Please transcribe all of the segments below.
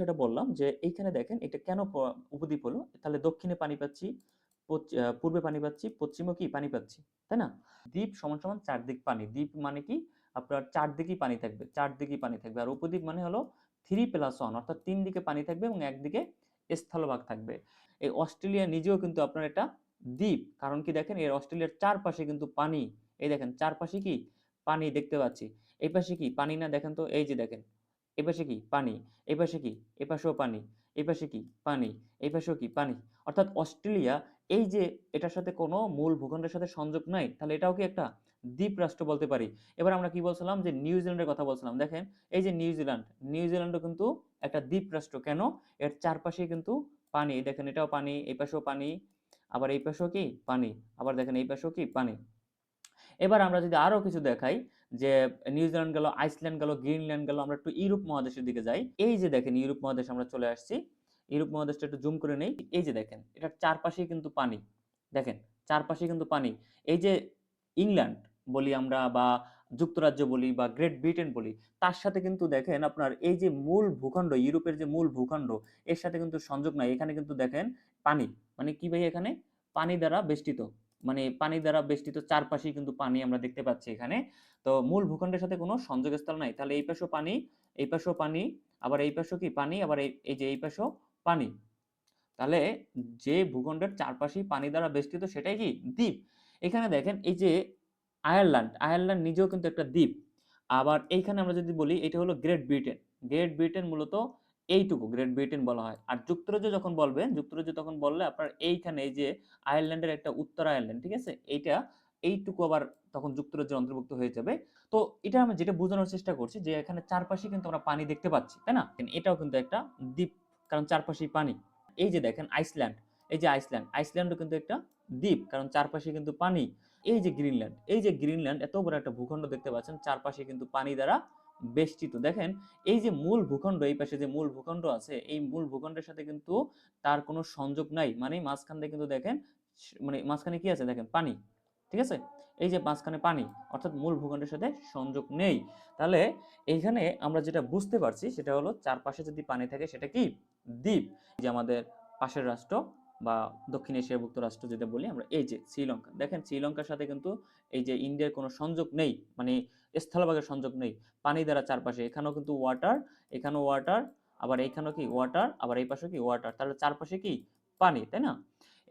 সেটা বললাম যে, এইখানে দেখেন এটা কেন উপদ্বীপ হলো? তাহলে দক্ষিণে পানি পাচ্ছি পূর্বে পানি পাচ্ছি পশ্চিমে কি পানি পাচ্ছি, তাই না? দ্বীপ সমান সমান চারদিক পানি, দ্বীপ মানে কি? আপনার চারদিকেই পানি থাকবে, চারদিকেই পানি থাকবে, আর উপদ্বীপ মানে হলো থ্রি প্লাস ওয়ান অর্থাৎ তিন দিকে পানি থাকবে এবং একদিকে স্থলভাগ থাকবে। এই অস্ট্রেলিয়া নিজেও কিন্তু আপনার এটা দ্বীপ, কারণ কি দেখেন, এর অস্ট্রেলিয়ার চারপাশে কিন্তু পানি, এই দেখেন, চারপাশে কি? পানি দেখতে পাচ্ছি, এই পাশে কি? পানি না, দেখেন তো, এই যে দেখেন এই পাশে কি? পানি। এই পাশে কি? এই পাশেও পানি। এই পাশে কি? পানি। এই পাশেও কি? পানি। অর্থাৎ অস্ট্রেলিয়া এই যে এটার সাথে কোনো মূল ভূখণ্ডের সাথে সংযোগ নাই, তাহলে এটাও কি একটা দ্বীপ রাষ্ট্র বলতে পারি। এবার আমরা কি বলছিলাম? যে নিউজিল্যান্ডের কথা বলছিলাম। দেখেন, এই যে নিউজিল্যান্ড নিউজিল্যান্ডও কিন্তু একটা দ্বীপ রাষ্ট্র। কেন? এর চারপাশে কিন্তু পানি। দেখেন, এটাও পানি, এই পাশেও পানি, আবার এই পাশেও কি? পানি। আবার দেখেন, এই পাশেও কি? পানি। এবার আমরা যদি আরও কিছু দেখাই, যে নিউজিল্যান্ড গেল, আইসল্যান্ড গেল, গ্রিনল্যান্ড গেল, আমরা একটু ইউরোপ মহাদেশের দিকে যাই। এই যে দেখেন ইউরোপ মহাদেশ আমরা চলে আসছি। ইউরোপ মহাদেশটা একটু জুম করে নেই। এই যে দেখেন, এটার চারপাশেই কিন্তু পানি। দেখেন চারপাশে কিন্তু পানি। এই যে ইংল্যান্ড বলি আমরা বা যুক্তরাজ্য বলি বা গ্রেট ব্রিটেন বলি, তার সাথে কিন্তু দেখেন আপনার এই যে মূল ভূখণ্ড, ইউরোপের যে মূল ভূখণ্ড, এর সাথে কিন্তু সংযোগ নাই। এখানে কিন্তু দেখেন পানি। মানে কি ভাই এখানে? পানি দ্বারা বেষ্টিত। মানে পানি দ্বারা বেষ্টিত চারপাশেই কিন্তু পানি আমরা দেখতে পাচ্ছি এখানে। তো মূল ভূখণ্ডের সাথে কোনো সংযোগস্থল নাই। তাহলে এই পাশেও পানি, এই পাশেও পানি, আবার এই পাশেও কি পানি, আবার এই এই যে এই পাশেও পানি। তাহলে যে ভূখণ্ডের চারপাশেই পানি দ্বারা বেষ্টিত সেটাই কি? দ্বীপ। এখানে দেখেন এই যে আয়ারল্যান্ড আয়ারল্যান্ড নিজেও কিন্তু একটা দ্বীপ। আবার এইখানে আমরা যদি বলি, এটা হলো গ্রেট ব্রিটেন। গ্রেট ব্রিটেন মূলত এইটুকু গ্রেট ব্রিটেন বলা হয়। আর যুক্তরাজ্য যখন বলবেন, যুক্তরাজ্য তখন বললে আপনার এইখানে এই যে আয়ারল্যান্ডের একটা উত্তর আয়ারল্যান্ড ঠিক আছে? এইটা, এইটুকু আবার তখন যুক্তরাজ্যের অন্তর্ভুক্ত হয়ে যাবে। তো এটা আমি যেটা বোঝানোর চেষ্টা করছি যে এখানে চারপাশে কিন্তু আমরা পানি দেখতে পাচ্ছি, তাই না? এটাও কিন্তু একটা দ্বীপ, কারণ চারপাশেই পানি। এই যে দেখেন আইসল্যান্ড এই যে আইসল্যান্ড আইসল্যান্ডও কিন্তু একটা দ্বীপ, কারণ চারপাশে কিন্তু পানি। এই যে গ্রিনল্যান্ড এই যে গ্রিনল্যান্ড এত বড় একটা ভূখণ্ড দেখতে পাচ্ছেন, চারপাশে কিন্তু পানি দ্বারা বেষ্টিত। দেখেন, এই যে মূল ভূখণ্ড, এই পাশে যে মূল ভূখণ্ড আছে, এই মূল ভূখণ্ডের সাথে কিন্তু তার কোনো সংযোগ নাই। মানে মাঝখান দিয়ে কিন্তু দেখেন মানে মাঝখানে কি আছে? দেখেন, পানি। ঠিক আছে? এই যে মাঝখানে পানি, অর্থাৎ মূল ভূখণ্ডের সাথে সংযোগ নেই। তাহলে এইখানে আমরা যেটা বুঝতে পারছি, সেটা হলো চারপাশে যদি পানি থাকে, সেটা কি? দ্বীপ। যে আমাদের পাশের রাষ্ট্র বা দক্ষিণ এশিয়াভুক্ত রাষ্ট্র যেটা বলি আমরা, এই যে শ্রীলঙ্কা, দেখেন শ্রীলঙ্কার সাথে কিন্তু এই যে ইন্ডিয়ার কোনো সংযোগ নেই মানে স্থলভাগের সংযোগ নেই, পানি দ্বারা চারপাশে, এখানেও কিন্তু ওয়াটার এখানেও ওয়াটার আবার এইখানেও কি ওয়াটার আবার এই পাশে কি ওয়াটার তাহলে চারপাশে কি পানি, তাই না?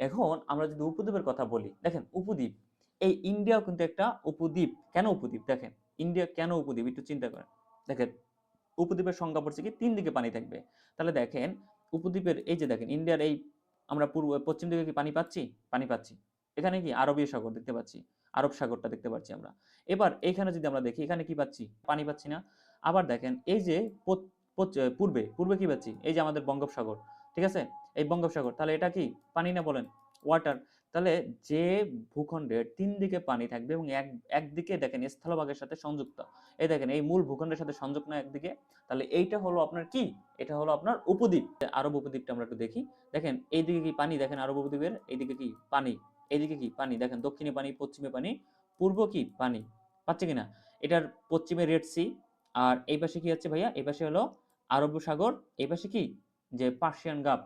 এখন আমরা যদি উপদ্বীপের কথা বলি, দেখেন উপদ্বীপ, এই ইন্ডিয়াও কিন্তু একটা উপদ্বীপ, কেন উপদ্বীপ? দেখেন ইন্ডিয়া কেন উপদ্বীপ, একটু চিন্তা করেন, দেখেন উপদ্বীপের সংজ্ঞা পড়ছে কি, তিন দিকে পানি থাকবে, তাহলে দেখেন উপদ্বীপের, এই যে দেখেন ইন্ডিয়ার এই আমরা পূর্ব, পশ্চিম দিকে কি পানি পাচ্ছি? পানি পাচ্ছি। এখানে কি আরবীয় সাগর দেখতে পাচ্ছি? আরব সাগরটা দেখতে পাচ্ছি আমরা। এবার এখানে যদি আমরা দেখি, এখানে কি পাচ্ছি? পানি পাচ্ছি না। আবার দেখেন, এই যে পূর্বে পূর্বে কি পাচ্ছি? এই যে আমাদের বঙ্গোপসাগর, ঠিক আছে? এই বঙ্গোপসাগর, তাহলে এটা কি? পানি না বলেন? ওয়াটার তাহলে যে ভূখণ্ডের তিন দিকে পানি থাকবে এবং এক একদিকে দেখেন স্থলভাগের সাথে সংযুক্ত, এই দেখেন এই মূল ভূখণ্ডের সাথে সংযুক্ত না একদিকে তাহলে এইটা হলো আপনার কি? এটা হলো আপনার উপদ্বীপ। আরব উপদ্বীপটা আমরা একটু দেখি, দেখেন এইদিকে কি পানি? দেখেন আরব উপদ্বীপের এইদিকে কি? পানি। এইদিকে কি? পানি। দেখেন দক্ষিণে পানি, পশ্চিমে পানি, পূর্ব কি? পানি। পাচ্ছে কিনা? এটার পশ্চিমে রেড সি আর এই পাশে কি হচ্ছে ভাইয়া? এই পাশে হলো আরব সাগর, এই পাশে কি? যে পার্সিয়ান গাপ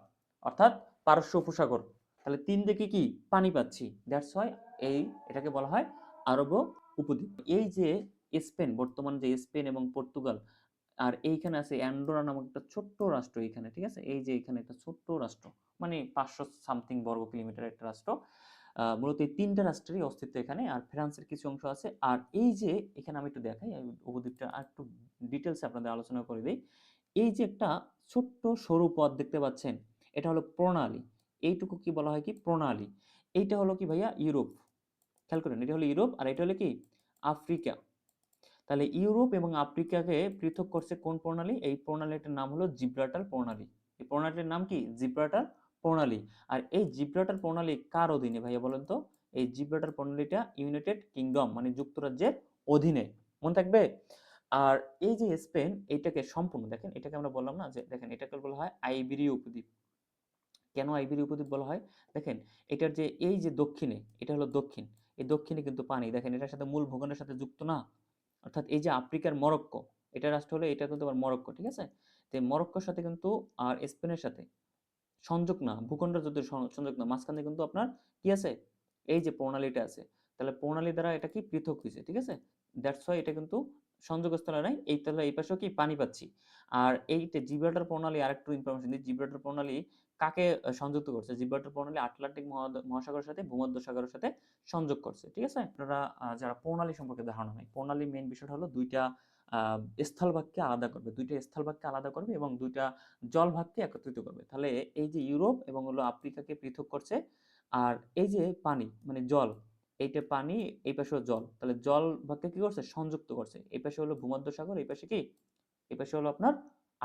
অর্থাৎ পারস্য উপসাগর। তাহলে তিন দিকে কি? পানি পাচ্ছি। দ্যাটস হয় এই এটাকে বলা হয় আরব উপদ্বীপ। এই যে স্পেন, বর্তমান যে স্পেন এবং পর্তুগাল, আর এইখানে আছে অ্যান্ডোরা নামক একটা ছোট্ট রাষ্ট্র এইখানে, ঠিক আছে? এই যে এখানে একটা ছোট্ট রাষ্ট্র মানে পাঁচশো সামথিং বর্গ কিলোমিটার একটা রাষ্ট্র। মূলত এই তিনটা রাষ্ট্রেরই অস্তিত্ব এখানে, আর ফ্রান্সের কিছু অংশ আছে। আর এই যে এখানে আমি একটু দেখাই উপদ্বীপটা আর একটু ডিটেলসে আপনাদের আলোচনা করে দিই। এই যে একটা ছোট্ট সরু পথ দেখতে পাচ্ছেন, এটা হলো প্রণালী। এইটুকু কি বলা হয় কি? প্রণালী। এইটা হলো কি ভাইয়া? ইউরোপ। খেয়াল করেন, এটা হলো ইউরোপ আর এটা হলো কি? আফ্রিকা। তাহলে ইউরোপ এবং আফ্রিকাকে পৃথক করছে কোন প্রণালী? এই প্রণালীটার নাম হলো জিব্রাল্টার প্রণালী। এই প্রণালীর নাম কি? জিব্রাল্টার প্রণালী। আর এই জিব্রাল্টার প্রণালী কার অধীনে ভাইয়া বলেন তো? এই জিব্রাল্টার প্রণালীটা ইউনাইটেড কিংডম মানে যুক্তরাজ্যের অধীনে। মনে থাকবে? আর এই যে স্পেন, এটাকে সম্পূর্ণ, দেখেন, এটাকে আমরা বললাম না যে, দেখেন, এটাকে বলা হয় আইবেরীয় উপদ্বীপ। কেন আইবেরীয় উপদ্বীপ বলা হয়? দেখেন, এটার যে, এই যে দক্ষিণে, এটা হলো দক্ষিণ। এই দক্ষিণে কিন্তু পানি। দেখেন, এটার সাথে মূল ভূখণ্ডের সাথে যুক্ত না। অর্থাৎ এই যে আফ্রিকার মরক্কো, এটা রাষ্ট্র হলো, এটা কিন্তু আবার মরক্কো, ঠিক আছে? তে মরক্কোর সাথে কিন্তু আর স্পেনের সাথে সংযোগ না, ভূখণ্ড যদি সংযোগ না, মাঝখানে কিন্তু আপনার কি আছে? এই যে প্রণালীটা আছে। তাহলে প্রণালী দ্বারা এটা কি পৃথক হয়েছে ঠিক আছে? দ্যাটস ওয়াই এটা কিন্তু সংযোগস্থলে নাই। এই তাহলে এই পাশেও কি পানি পাচ্ছি। আর এইটা জিব্রাল্টার প্রণালী, আরেকটু ইনফরমেশন দিই। জিব্রাল্টার প্রণালী কাকে সংযুক্ত করছে? জিব্রাল্টার প্রণালী আটলান্টিক মহাসাগরের সাথে ভূমধ্য সাগরের সাথে সংযোগ করছে, ঠিক আছে? আপনারা যারা প্রণালী সম্পর্কে ধারণা নাই, প্রণালী মেইন বিষয়টা হলো দুইটা স্থলভাগকে আলাদা করবে, দুইটা স্থলভাগকে আলাদা করবে এবং দুইটা জলভাগকে একত্রিত করবে। তাহলে এই যে ইউরোপ এবং হলো আফ্রিকাকে পৃথক করছে, আর এই যে পানি মানে জল, এইটা পানি, এই পাশে জল, তাহলে জল ভাগকে কি করছে? সংযুক্ত করছে। এই পাশে হলো ভূমধ্য সাগর এই পাশে কি? এই পাশে হলো আপনার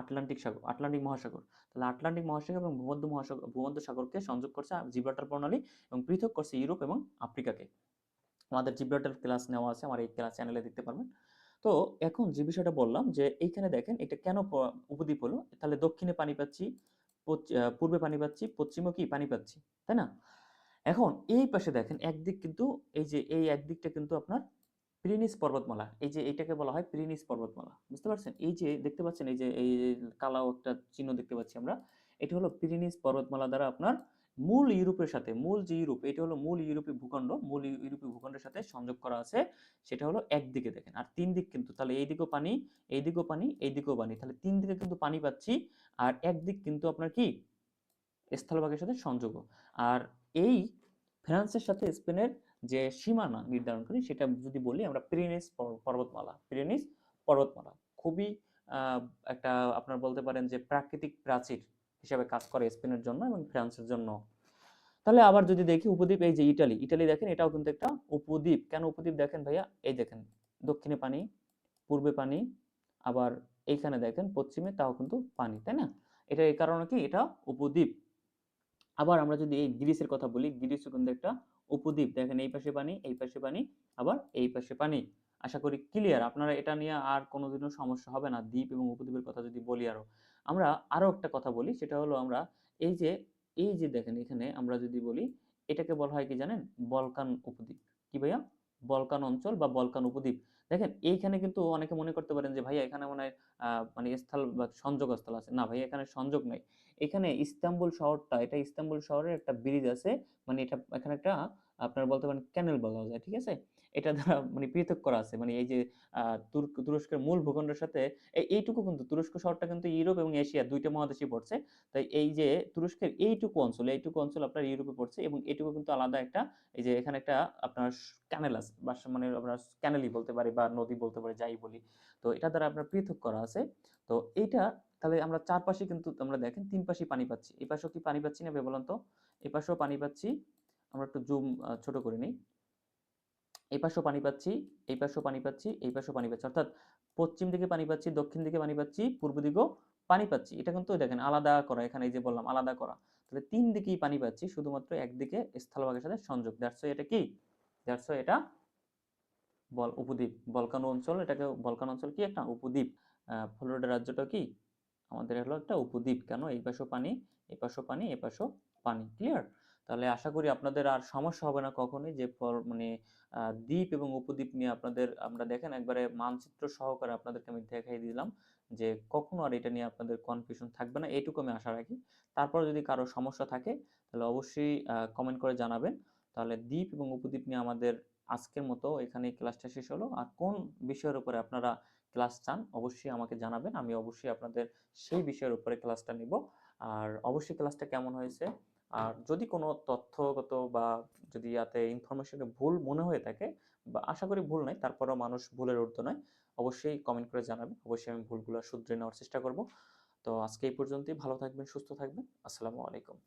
আটলান্টিক সাগর, আটলান্টিক মহাসাগর। তাহলে আটলান্টিক মহাসাগর এবং ভূমধ্য মহাসাগর ভূমধ্য সাগরকে সংযোগ করছে জিব্রাল্টার প্রণালী এবং পৃথক করছে ইউরোপ এবং আফ্রিকাকে। আমাদের জিব্রাল্টার ক্লাস নেওয়া আছে, আমার এই ক্লাস চ্যানেলে দেখতে পারবেন। তো এখন যে বিষয়টা বললাম যে, এইখানে দেখেন এটা কেন উপদ্বীপ হলো? তাহলে দক্ষিণে পানি পাচ্ছি পূর্বে পানি পাচ্ছি পশ্চিমে কি পানি পাচ্ছি, তাই না? এখন এই পাশে দেখেন, একদিক কিন্তু এই যে, এই একদিকটা কিন্তু আপনার পিরিনিস পর্বতমালা, এই যে এইটাকে বলা হয় পিরিনিস পর্বতমালা, বুঝতে পারছেন? এই যে দেখতে পাচ্ছেন, এই যে, এই কালো একটা চিহ্ন দেখতে পাচ্ছি আমরা, এটা হলো পিরিনিস পর্বতমালা দ্বারা আপনার মূল ইউরোপের সাথে, মূল যে ইউরোপ, এটা হলো মূল ইউরোপীয় ভূখণ্ড, মূল ইউ- ইউরোপীয় ভূখণ্ডের সাথে সংযোগ করা আছে, সেটা হলো একদিকে দেখেন, আর তিন দিক কিন্তু, তাহলে এই দিকেও পানি, এই দিকেও পানি, এই দিকেও পানি, তাহলে তিন দিকে কিন্তু পানি পাচ্ছি, আর একদিক কিন্তু আপনার কি? স্থলভাগের সাথে সংযোগ আর এই ফ্রান্সের সাথে স্পেনের যে সীমানা নির্ধারণ করি, সেটা যদি বলি আমরা পিরেনিস পর্বতমালা। পিরেনিস পর্বতমালা। খুবই একটা আপনার বলতে পারেন যে প্রাকৃতিক প্রাচীর হিসাবে কাজ করে স্পেনের জন্য এবং ফ্রান্সের জন্য। তাহলে আবার যদি দেখি উপদ্বীপ, এই যে ইটালি। ইটালি দেখেন, এটাও কিন্তু একটা উপদ্বীপ। কেন উপদ্বীপ দেখেন ভাইয়া? এই দেখেন, দক্ষিণে পানি, পূর্বে পানি, আবার এইখানে দেখেন পশ্চিমে, তাও কিন্তু পানি, তাই না? এটা এই কারণে কি? এটা উপদ্বীপ। আবার আমরা যদি এই গ্রিসের কথা বলি গ্রিসও কিন্তু একটা উপদ্বীপ। দেখেন এই পাশে পানি, এই পাশে পানি, আবার এই পাশে পানি। আশা করি ক্লিয়ার আপনারা এটা নিয়ে আর কোনোদিনও সমস্যা হবে না, দ্বীপ এবং উপদ্বীপের কথা যদি বলি আরও। আমরা আরও একটা কথা বলি, সেটা হলো আমরা এই যে এই যে দেখেন এখানে আমরা যদি বলি, এটাকে বলা হয় কি জানেন? বলকান উপদ্বীপ। কি ভাইয়া? বলকান অঞ্চল বা বলকান উপদ্বীপ। দেখেন এইখানে কিন্তু অনেকে মনে করতে পারেন যে, ভাইয়া এখানে মনে হয় মানে স্থল বা সংযোগ স্থল আছে। না ভাইয়া এখানে সংযোগ নাই। এখানে ইস্তাম্বুল শহরটা, এটা ইস্তাম্বুল শহরের একটা ব্রিজ আছে। মানে এটা এখানে একটা আপনার বলতে পারেন ক্যানেল বলা যায়, ঠিক আছে? এটা দ্বারা মানে পৃথক করা আছে। মানে এই যে তুরস্কের মূল ভূখণ্ডের সাথে এইটুকু কিন্তু, তুরস্ক শহরটা কিন্তু ইউরোপ এবং এশিয়া দুইটা মহাদেশে পড়ছে। তাই এই যে, তুরস্কের এইটুকু অঞ্চল এইটুকু অঞ্চল আপনার ইউরোপে পড়ছে এবং এইটুকু কিন্তু আলাদা একটা, এই যে এখানে একটা আপনার ক্যানেল আছে, বা মানে আপনার ক্যানেলই বলতে পারি বা নদী বলতে পারি, যাই বলি। তো এটা দ্বারা আপনার পৃথক করা আছে। তো এইটা, তাহলে আমরা চারপাশে কিন্তু আমরা দেখেন, তিন পাশে পানি পাচ্ছি। এই পাশেও কি পানি পাচ্ছি না বলেন তো? এই পাশেও পানি পাচ্ছি। আমরা একটু জুম ছোট করে নিই। এই পাশেও পানি পাচ্ছি, এই পাশেও পানি পাচ্ছি, এই পাশেও পানি পাচ্ছি। অর্থাৎ পশ্চিম দিকে পানি পাচ্ছি, দক্ষিণ দিকে পানি পাচ্ছি, পূর্ব দিকেও পানি পাচ্ছি। এটা কিন্তু দেখেন আলাদা করা, এখানে এই যে বললাম আলাদা করা। তাহলে তিন দিকেই পানি পাচ্ছি, শুধুমাত্র একদিকে স্থলভাগের সাথে সংযোগ। দ্যাটস এটা কি? দ্যাটস এটা বল, উপদ্বীপ, বলকানো অঞ্চল। এটাকে বলকান অঞ্চল কি? একটা উপদ্বীপ। ফ্লোরিডা রাজ্যটা কি? আমাদের হলো একটা উপদ্বীপ। কেন? এই পাশেও পানি, এই পাশেও পানি, এই পাশেও পানি। ক্লিয়ার তাহলে আশা করি আপনাদের আর সমস্যা হবে না কখনোই যে মানে দ্বীপ এবং উপদ্বীপ নিয়ে আপনাদের আমরা দেখেন একবারে মানচিত্র সহকারে আপনাদেরকে আমি দেখাই দিলাম যে কখনো আর এটা নিয়ে আপনাদের কনফিউশন থাকবে না এইটুকু আমি আশা রাখি। তারপর যদি কারও সমস্যা থাকে তাহলে অবশ্যই কমেন্ট করে জানাবেন। তাহলে দ্বীপ এবং উপদ্বীপ নিয়ে আমাদের আজকের মতো এখানে ক্লাসটা শেষ হলো। আর কোন বিষয়ের উপরে আপনারা ক্লাস চান অবশ্যই আমাকে জানাবেন, আমি অবশ্যই আপনাদের সেই বিষয়ের উপরে ক্লাসটা নিব। আর অবশ্যই ক্লাসটা কেমন হয়েছে আর যদি কোনো তথ্যগত বা যদি ইয়াতে ইনফরমেশনে ভুল মনে হয়ে থাকে বা আশা করি ভুল নয়, তারপরেও মানুষ ভুলের ঊর্ধ্বে নয়, অবশ্যই কমেন্ট করে জানাবেন। অবশ্যই আমি ভুলগুলো শুধরে নেওয়ার চেষ্টা করব। তো আজকে এই পর্যন্তই। ভালো থাকবেন, সুস্থ থাকবেন। আসসালামু আলাইকুম।